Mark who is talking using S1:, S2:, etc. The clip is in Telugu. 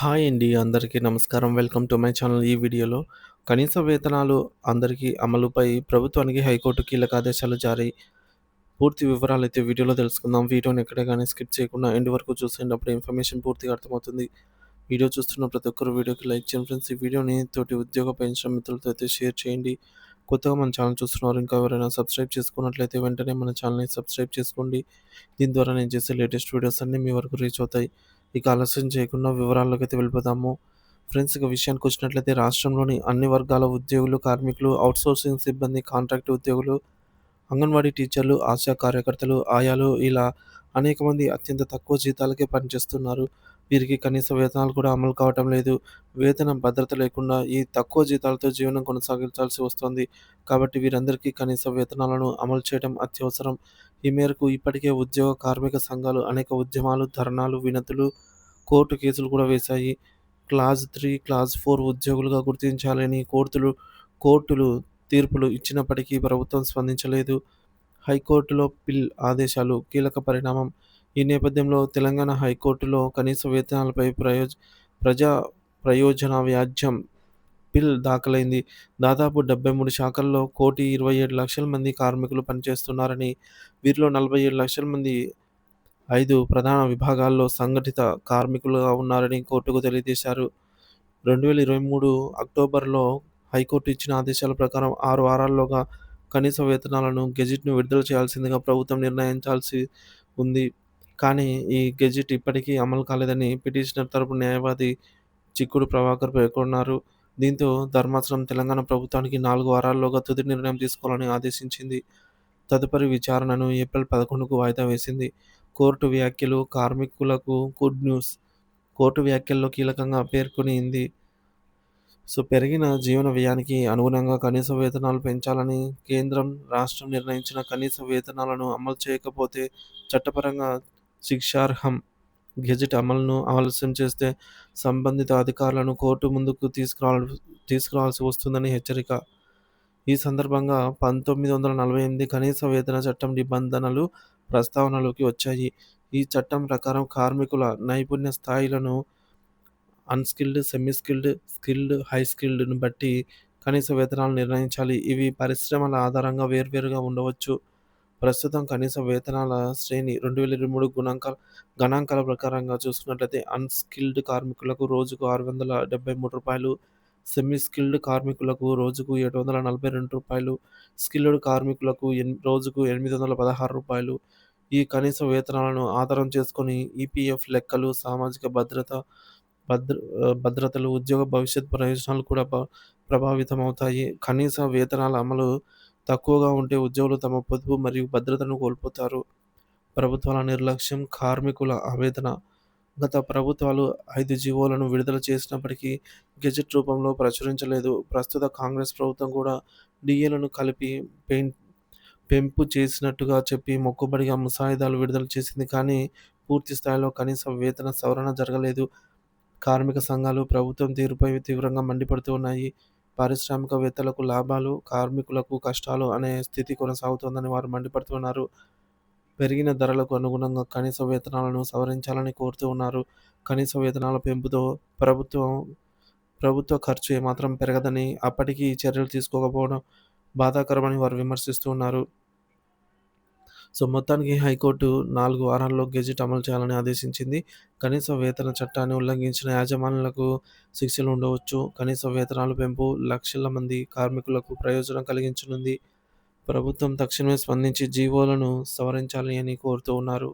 S1: హాయ్ అండి. అందరికీ నమస్కారం. Welcome to my channel. ఈ వీడియోలో కనీస వేతనాలు అందరికీ అమలుపై ప్రభుత్వానికి హైకోర్టు కీలక ఆదేశాలు జారీ. పూర్తి వివరాలు అయితే వీడియోలో తెలుసుకుందాం. వీడియోని ఎక్కడే కానీ స్కిప్ చేయకుండా ఎండ్ వరకు చూసేయండి. అప్పుడు ఇన్ఫర్మేషన్ పూర్తిగా అర్థమవుతుంది. వీడియో చూస్తున్న ప్రతి ఒక్కరు వీడియోకి లైక్ చేయండి ఫ్రెండ్స్. ఈ వీడియోని తోటి ఉద్యోగ పెన్షన్ మిత్రులతో అయితే షేర్ చేయండి. కొత్తగా మన ఛానల్ చూస్తున్నారు ఇంకా ఎవరైనా సబ్స్క్రైబ్ చేసుకున్నట్లయితే వెంటనే మన ఛానల్‌ని సబ్స్క్రైబ్ చేసుకోండి. దీని ద్వారా నేను చేసే లేటెస్ట్ వీడియోస్ అన్నీ మీ వరకు రీచ్ అవుతాయి. ఇక ఆలస్యం చేయకుండా వివరాల్లోకైతే వెళ్ళిపోదాము. ఫ్రెండ్స్ ఇక విషయానికొచ్చినట్లయితే రాష్ట్రంలోని అన్ని వర్గాల ఉద్యోగులు, కార్మికులు, అవుట్సోర్సింగ్ సిబ్బంది, కాంట్రాక్ట్ ఉద్యోగులు, అంగన్వాడీ టీచర్లు, ఆశా కార్యకర్తలు, ఆయాలు ఇలా అనేక మంది అత్యంత తక్కువ జీతాలకే పనిచేస్తున్నారు. వీరికి కనీస వేతనాలు కూడా అమలు కావటం లేదు. వేతన భద్రత లేకుండా ఈ తక్కువ జీతాలతో జీవనం కొనసాగించాల్సి వస్తోంది. కాబట్టి వీరందరికీ కనీస వేతనాలను అమలు చేయడం అత్యవసరం. ఈ మేరకు ఇప్పటికే ఉద్యోగ, కార్మిక సంఘాలు అనేక ఉద్యమాలు, ధర్నాలు, వినతులు, కోర్టు కేసులు కూడా వేశాయి. క్లాజ్ త్రీ, క్లాజ్ ఫోర్ ఉద్యోగులుగా గుర్తించాలని కోర్టులు కోర్టులు తీర్పులు ఇచ్చినప్పటికీ ప్రభుత్వం స్పందించలేదు. హైకోర్టులో పిల్ ఆదేశాలు కీలక పరిణామం. ఈ నేపథ్యంలో తెలంగాణ హైకోర్టులో కనీస వేతనాలపై ప్రయోజ ప్రజా ప్రయోజన వ్యాజ్యం పిల్ దాఖలైంది. దాదాపు 73 శాఖల్లో కోటి 27 లక్షల మంది కార్మికులు పనిచేస్తున్నారని, వీరిలో 47 లక్షల మంది ఐదు ప్రధాన విభాగాల్లో సంఘటిత కార్మికులుగా ఉన్నారని కోర్టుకు తెలియజేశారు. 2023 అక్టోబర్‌లో హైకోర్టు ఇచ్చిన ఆదేశాల ప్రకారం ఆరు వారాల్లోగా కనీస వేతనాలను గెజిట్‌ను విడుదల చేయాల్సిందిగా ప్రభుత్వం నిర్ణయించాల్సి ఉంది. కానీ ఈ గెజిట్ ఇప్పటికీ అమలు కాలేదని పిటిషనర్ తరపు న్యాయవాది చిక్కుడు ప్రభాకర్ పేర్కొన్నారు. దీంతో ధర్మాసనం తెలంగాణ ప్రభుత్వానికి నాలుగు వారాల్లోగా తుది నిర్ణయం తీసుకోవాలని ఆదేశించింది. తదుపరి విచారణను ఏప్రిల్ 11కు వాయిదా వేసింది. కోర్టు వ్యాఖ్యలు కార్మికులకు గుడ్ న్యూస్. కోర్టు వ్యాఖ్యల్లో కీలకంగా పేర్కొనింది. సో పెరిగిన జీవన వ్యయానికి అనుగుణంగా కనీస వేతనాలు పెంచాలని కేంద్రం, రాష్ట్రం నిర్ణయించిన కనీస వేతనాలను అమలు చేయకపోతే చట్టపరంగా శిక్షార్హం. గెజిట్ అమలును ఆలస్యం చేస్తే సంబంధిత అధికారులను కోర్టు ముందుకు తీసుకురా తీసుకురావాల్సి వస్తుందని హెచ్చరిక. ఈ సందర్భంగా 1948 కనీస వేతన చట్టం నిబంధనలు ప్రస్తావనలోకి వచ్చాయి. ఈ చట్టం ప్రకారం కార్మికుల నైపుణ్య స్థాయిలను unskilled, semi skilled, skilled, high స్కిల్డ్‌ను బట్టి కనీస వేతనాలు నిర్ణయించాలి. ఇవి పరిశ్రమల ఆధారంగా వేర్వేరుగా ఉండవచ్చు. ప్రస్తుతం కనీస వేతనాల శ్రేణి 2023 గుణాంకాల గణాంకాల ప్రకారంగా చూసుకున్నట్లయితే అన్‌స్కిల్డ్ కార్మికులకు రోజుకు ఆరు వందల డెబ్భై మూడు రూపాయలు సెమీ స్కిల్డ్ కార్మికులకు రోజుకు ఏడు వందల నలభై రెండు రూపాయలు స్కిల్డ్ కార్మికులకు ఎన్ రోజుకు ఎనిమిది వందల పదహారు రూపాయలు ఈ కనీస వేతనాలను ఆధారం చేసుకొని ఈపీఎఫ్ లెక్కలు, సామాజిక భద్రత భద్ర భద్రతలు, ఉద్యోగ భవిష్యత్ ప్రయోజనాలు కూడా ప్రభావితం ప్రభావితమవుతాయి. కనీస వేతనాల అమలు తక్కువగా ఉంటే ఉద్యోగులు తమ పొదుపు మరియు భద్రతను కోల్పోతారు. ప్రభుత్వాల నిర్లక్ష్యం, కార్మికుల ఆవేదన గత ప్రభుత్వాలు ఐదు జీవోలను విడుదల చేసినప్పటికీ గెజెట్ రూపంలో ప్రచురించలేదు. ప్రస్తుత కాంగ్రెస్ ప్రభుత్వం కూడా డీఏలను కలిపి పెం పెంపు చేసినట్టుగా చెప్పి మొక్కుబడిగా ముసాయిదాలు విడుదల చేసింది కానీ పూర్తి స్థాయిలో కనీస వేతన సవరణ జరగలేదు. కార్మిక సంఘాలు ప్రభుత్వం తీరుపై తీవ్రంగా మండిపడుతూ ఉన్నాయి. పారిశ్రామికవేత్తలకు లాభాలు, కార్మికులకు కష్టాలు అనే స్థితి కొనసాగుతోందని వారు మండిపడుతున్నారు. పెరిగిన ధరలకు అనుగుణంగా కనీస వేతనాలను సవరించాలని కోరుతూ ఉన్నారు. కనీస వేతనాల పెంపుతో ప్రభుత్వం ప్రభుత్వ ఖర్చు ఏమాత్రం పెరగదని, అప్పటికీ చర్యలు తీసుకోకపోవడం బాధాకరమని వారు విమర్శిస్తూ ఉన్నారు. సో మొత్తానికి హైకోర్టు నాలుగు వారాల్లో గెజిట్ అమలు చేయాలని ఆదేశించింది. కనీస వేతన చట్టాన్ని ఉల్లంఘించిన యాజమాన్యులకు శిక్షలు ఉండవచ్చు. కనీస వేతనాలు పెంపు లక్షల మంది కార్మికులకు ప్రయోజనం కలిగించనుంది. ప్రభుత్వం తక్షణమే స్పందించి జీవోలను సవరించాలి అని కోరుతూ ఉన్నారు.